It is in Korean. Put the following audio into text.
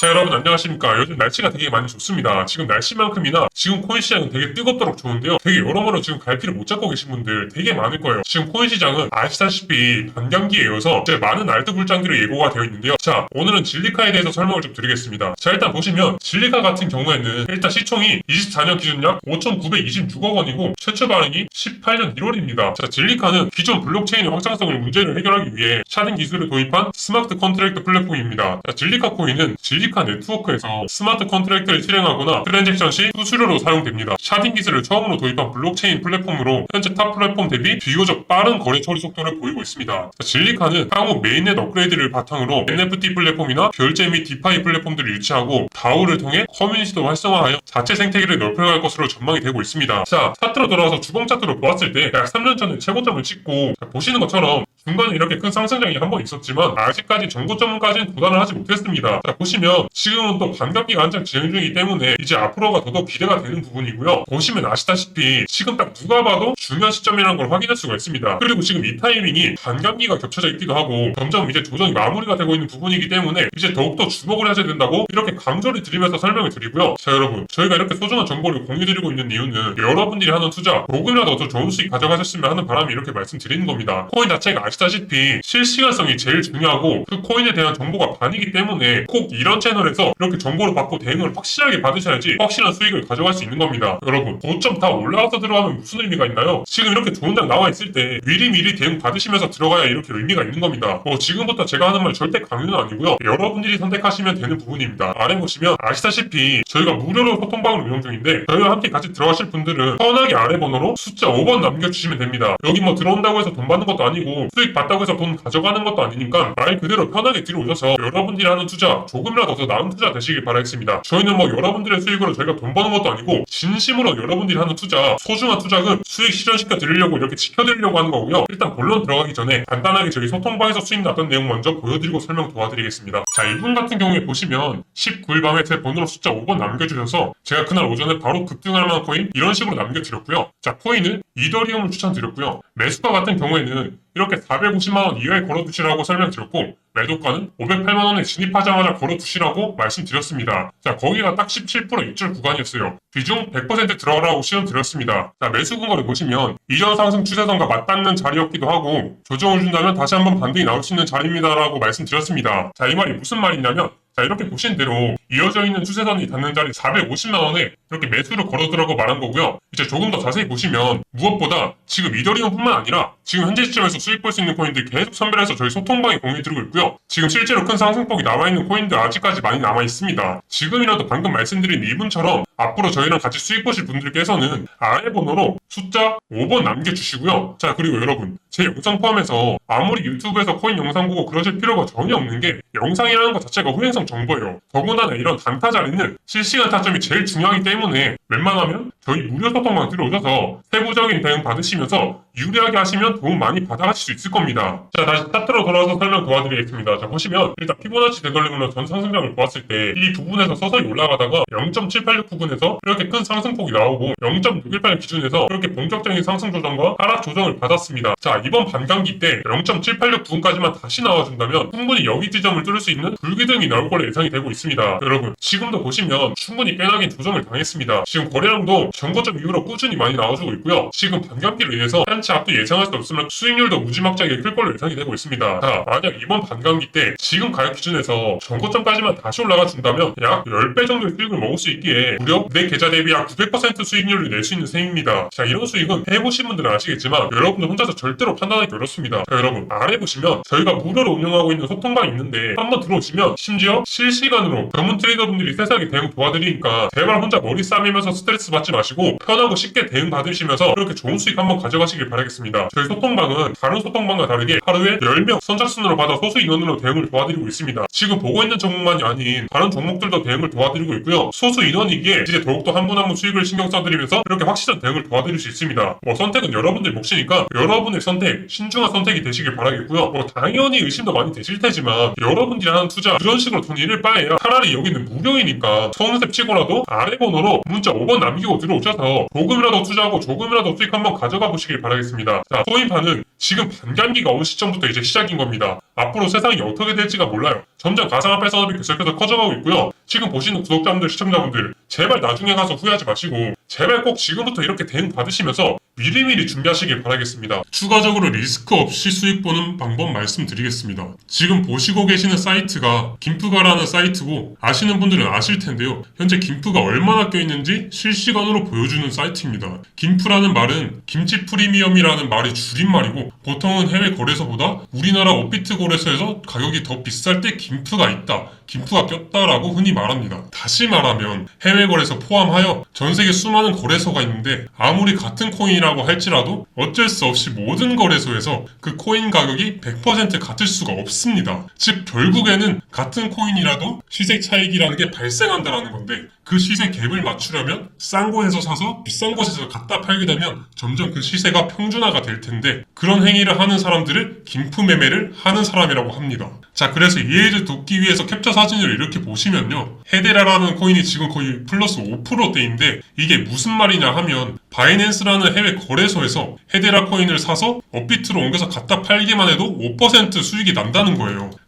자 여러분 안녕하십니까. 요즘 날씨가 되게 많이 좋습니다. 지금 날씨만큼이나 지금 코인 시장은 되게 뜨겁도록 좋은데요. 되게 여러모로 지금 갈피를 못 잡고 계신 분들 되게 많을 거예요. 지금 코인 시장은 아시다시피 반감기에 이어서 이제 많은 알트불장기로 예고가 되어 있는데요. 자 오늘은 진리카에 대해서 설명을 좀 드리겠습니다. 자 일단 보시면 진리카 같은 경우에는 일단 시총이 24년 기준 약 5,926억 원이고 최초 발행이 18년 1월입니다. 자 진리카는 기존 블록체인의 확장성을 문제를 해결하기 위해 샤딩 기술을 도입한 스마트 컨트랙트 플랫폼입니다. 자 진리카 코인은 진리 카 네트워크에서 스마트 컨트랙트를 실행하거나 트랜잭션 시 수수료로 사용됩니다. 샤딩 기술을 처음으로 도입한 블록체인 플랫폼으로 현재 타 플랫폼 대비 비교적 빠른 거래 처리 속도를 보이고 있습니다. 자, 진리카는 향후 메인넷 업그레이드를 바탕으로 NFT 플랫폼이나 결제 및 디파이 플랫폼들을 유치하고 다우를 통해 커뮤니티도 활성화하여 자체 생태계를 넓혀갈 것으로 전망이 되고 있습니다. 자, 차트로 돌아와서 주봉 차트로 보았을 때 약 3년 전에 최고점을 찍고 자, 보시는 것처럼 중간에 이렇게 큰 상승장이 한 번 있었지만 아직까지 정고점까지는 도달을 하지 못했습니다. 자 보시면 지금은 또 반갑기가 한창 진행 중이기 때문에 이제 앞으로가 더더욱 기대가 되는 부분이고요. 보시면 아시다시피 지금 딱 누가 봐도 중요한 시점이라는 걸 확인할 수가 있습니다. 그리고 지금 이 타이밍이 반감기가 겹쳐져 있기도 하고 점점 이제 조정이 마무리가 되고 있는 부분이기 때문에 이제 더욱더 주목을 하셔야 된다고 이렇게 강조를 드리면서 설명을 드리고요. 자 여러분 저희가 이렇게 소중한 정보를 공유드리고 있는 이유는 여러분들이 하는 투자 조금이라도 더 좋은 수익 가져가셨으면 하는 바람이 이렇게 말씀드리는 겁니다. 코인 자체가 아시다시피 실시간성이 제일 중요하고 그 코인에 대한 정보가 반이기 때문에 꼭 이런 채널에서 이렇게 정보를 받고 대응을 확실하게 받으셔야지 확실한 수익을 가져갈 수 있는 겁니다. 여러분 고점 다 올라가서 들어가면 무슨 의미가 있나요? 지금 이렇게 좋은 장 나와 있을 때 미리미리 대응 받으시면서 들어가야 이렇게 의미가 있는 겁니다. 뭐 지금부터 제가 하는 말 절대 강요는 아니고요. 여러분들이 선택하시면 되는 부분입니다. 아래 보시면 아시다시피 저희가 무료로 소통방을 운영 중인데 저희와 함께 같이 들어가실 분들은 편하게 아래 번호로 숫자 5번 남겨주시면 됩니다. 여기 뭐 들어온다고 해서 돈 받는 것도 아니고 수익 받다고 해서 돈 가져가는 것도 아니니까 말 그대로 편하게 들어오셔서 여러분들이 하는 투자 조금이라도 더 나은 투자 되시길 바라겠습니다. 저희는 뭐 여러분들의 수익으로 저희가 돈 버는 것도 아니고 진심으로 여러분들이 하는 투자 소중한 투자금 수익 실현시켜 드리려고 이렇게 지켜드리려고 하는 거고요. 일단 본론 들어가기 전에 간단하게 저희 소통방에서 수익 났던 내용 먼저 보여드리고 설명 도와드리겠습니다. 자 이분 같은 경우에 보시면 19일 밤에 제 번호로 숫자 5번 남겨주셔서 제가 그날 오전에 바로 급등할 만한 코인 이런 식으로 남겨드렸고요. 자 코인은 이더리움을 추천드렸고요. 매수가 같은 경우에는 이렇게 450만원 이하에 걸어두시라고 설명드렸고 매도가는 508만원에 진입하자마자 걸어두시라고 말씀드렸습니다. 자 거기가 딱 17% 입절 구간이었어요. 비중 100% 들어가라고 시연드렸습니다. 자 매수 근거를 보시면 이전 상승 추세선과 맞닿는 자리였기도 하고 조정을 준다면 다시 한번 반등이 나올 수 있는 자리입니다라고 말씀드렸습니다. 자 이 말이 무슨 말이냐면 자 이렇게 보신 대로 이어져 있는 추세선이 닿는 자리 450만 원에 이렇게 매수를 걸어두라고 말한 거고요. 이제 조금 더 자세히 보시면 무엇보다 지금 이더리움뿐만 아니라 지금 현재 시점에서 수익 볼 수 있는 코인들 계속 선별해서 저희 소통방에 공유드리고 있고요. 지금 실제로 큰 상승폭이 나와 있는 코인들 아직까지 많이 남아 있습니다. 지금이라도 방금 말씀드린 이분처럼 앞으로 저희랑 같이 수익 보실 분들께서는 아래 번호로 숫자 5번 남겨주시고요. 자 그리고 여러분 제 영상 포함해서 아무리 유튜브에서 코인 영상 보고 그러실 필요가 전혀 없는 게 영상이라는 것 자체가 후행성 정보예요. 더군다나 이런 단타 자리는 실시간 타점이 제일 중요하기 때문에 웬만하면 저희 무료 소통방 들어오셔서 세부적인 대응 받으시면서 유리하게 하시면 도움 많이 받아가실 수 있을 겁니다. 자 다시 차트로 돌아와서 설명 도와드리겠습니다. 자 보시면 일단 피보나치 되돌리면서 전 상승장을 보았을 때 이 부분에서 서서히 올라가다가 0.786 부분에서 이렇게 큰 상승폭이 나오고 0.618 기준에서 이렇게 본격적인 상승 조정과 하락 조정을 받았습니다. 자 이번 반감기 때 0.786 부분까지만 다시 나와준다면 충분히 여기 지점을 뚫을 수 있는 불기둥이 나올 걸로 예상이 되고 있습니다. 여러분 지금도 보시면 충분히 꽤나긴 조정을 당했습니다. 지금 거래량도 전고점 이후로 꾸준히 많이 나와주고 있고요. 지금 반감기로 인해서 한치 앞도 예상할 수 없으면 수익률도 무지막지하게 클 걸로 예상이 되고 있습니다. 자 만약 이번 반감기 때 지금 가격 기준에서 전고점까지만 다시 올라가 준다면 약 10배 정도의 수익을 먹을 수 있기에 무려 내 계좌 대비 약 900% 수익률을 낼 수 있는 셈입니다. 자 이런 수익은 해보신 분들은 아시겠지만 여러분들 혼자서 절대로 판단하기 어렵습니다. 자 여러분 아래 보시면 저희가 무료로 운영하고 있는 소통방이 있는데 한번 들어오시면 심지어 실시간으로 전문 트레이더분들이 세세하게 대응 도와드리니까 제발 혼자 머리 싸매면서 스트레스 받지 마시고 편하고 쉽게 대응 받으시면서 그렇게 좋은 수익 한번 가져가시길 바라겠습니다. 저희 소통방은 다른 소통방과 다르게 하루에 10명 선착순으로 받아 소수 인원으로 대응을 도와드리고 있습니다. 지금 보고 있는 종목만이 아닌 다른 종목들도 대응을 도와드리고 있고요. 소수 인원이기에 이제 더욱더 한 분 한 분 수익을 신경 써드리면서 이렇게 확실한 대응을 도와드릴 수 있습니다. 뭐 선택은 여러분들 몫이니까 여러분의 선택, 신중한 선택이 되시길 바라겠고요. 뭐 당연히 의심도 많이 되실 테지만 여러분들이 하는 투자 그런 식으로 돈 잃을 바에야 차라리 여기는 무료이니까 손스텝 치고라도 아래 번호로 문자 5번 남기고 들어오셔서 조금이라도 투자하고 조금이라도 수익 한번 가져가 보시길 바라겠습니다. 자, 코인파는 지금 반감기가 온 시점부터 이제 시작인 겁니다. 앞으로 세상이 어떻게 될지가 몰라요. 점점 가상화폐 산업이 계속해서 커져가고 있고요. 지금 보시는 구독자분들, 시청자분들, 제발 나중에 가서 후회하지 마시고, 제발 꼭 지금부터 이렇게 대응 받으시면서 미리미리 준비하시길 바라겠습니다. 추가적으로 리스크 없이 수익 보는 방법 말씀드리겠습니다. 지금 보시고 계시는 사이트가 김프가라는 사이트고 아시는 분들은 아실 텐데요. 현재 김프가 얼마나 껴있는지 실시간으로 보여주는 사이트입니다. 김프라는 말은 김치 프리미엄이라는 말이 줄임말이고 보통은 해외 거래소보다 우리나라 업비트 거래소에서 가격이 더 비쌀 때 김프가 있다. 김프가 꼈다라고 흔히 말합니다. 다시 말하면 해외 거래소 포함하여 전 세계 수많은 거래소가 있는데 아무리 같은 코인이라 고 할지라도 어쩔 수 없이 모든 거래소에서 그 코인 가격이 100% 같을 수가 없습니다. 즉 결국에는 같은 코인이라도 시세 차익이라는 게 발생한다라는 건데 그 시세 갭을 맞추려면 싼 곳에서 사서 비싼 곳에서 갖다 팔게 되면 점점 그 시세가 평준화가 될 텐데 그런 행위를 하는 사람들을 김프 매매를 하는 사람이라고 합니다. 자 그래서 이해를 돕기 위해서 캡처 사진을 이렇게 보시면요 헤데라라는 코인이 지금 거의 플러스 5%대인데 이게 무슨 말이냐 하면 바이낸스라는 해외 거래소에서 헤데라 코인을 사서 업비트로 옮겨서 갖다 팔기만 해도 5% 수익이 난다는 거예요.